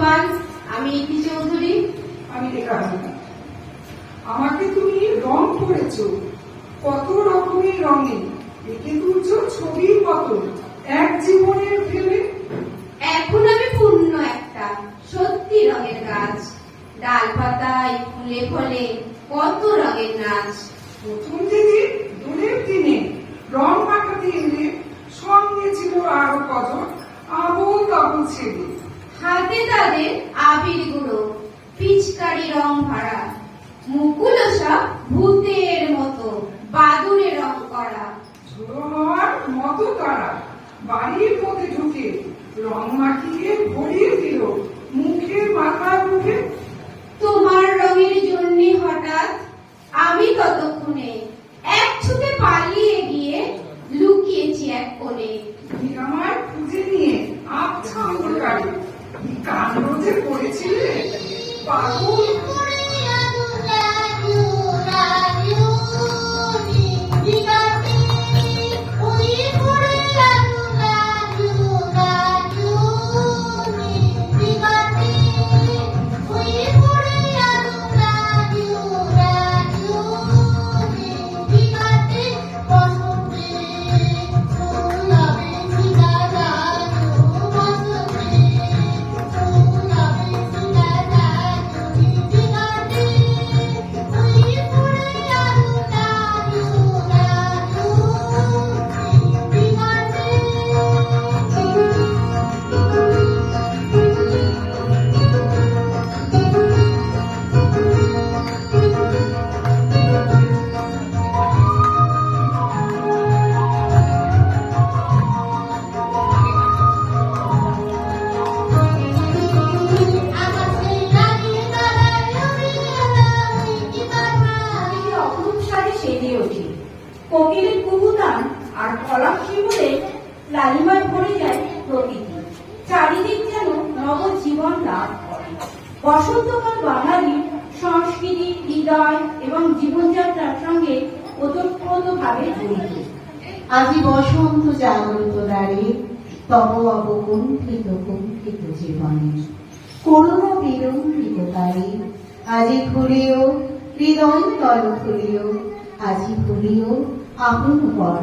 বর্ধমান আমি ইতি চৌধুরী? আমি দিলাম আমাকে তুমি রং করেছ। কত রকমের রঙে। এঁকে তুলছো ছবির মতো। এক জীবনের ফেলে। এখন আমি পূর্ণ একটা সত্যি রঙের গাছ। ডাল পাতায় ফুলে ফলে কত রঙের নাচ। প্রথম দিকে দূরের দিনে রং মাখাতে এলে সঙ্গে ছিল আরও কজন আবল তাবল ছেলে। তাদের আবির গুঁড়ো পিচকারি রং ভরা মুকুলো সব ভূতের মতো বাদুরে রং করা। ঝোড়ো হওয়ার মতো তারা বাড়ির মধ্যে ঢুকে রং মাখিয়ে ভরিয়ে দিল মুখে মাথা মুখে। তোমার রঙের জন্যে হঠাৎ আমি ততক্ষণে এক ছুটে পালিয়ে গিয়ে লুকিয়েছি এক কোণে। তুমি আমার খুঁজে নিয়ে আচ্ছা অন্ধকারে কি কাণ্ড যে করেছিলে পাগল। কোকিলের কুহুতান আর ফলাপ শিমুলে লালিমায় ভরে যায় প্রকৃতি। চারিদিক যেন নব জীবন লাভ করে। বসন্তকাল বাঙালির সংস্কৃতি, হৃদয় এবং জীবনযাত্রার সঙ্গে ওতপ্রোতভাবে জড়িত। আজি বসন্ত জাগরিত দ্বারে তব অবকুণ্ঠিত কুণ্ঠিত জীবনে। করুণ বিলম্বিত তারে আজি ঘুরিও হৃদয় তল খুলিও আজি ভুলিও আপন পর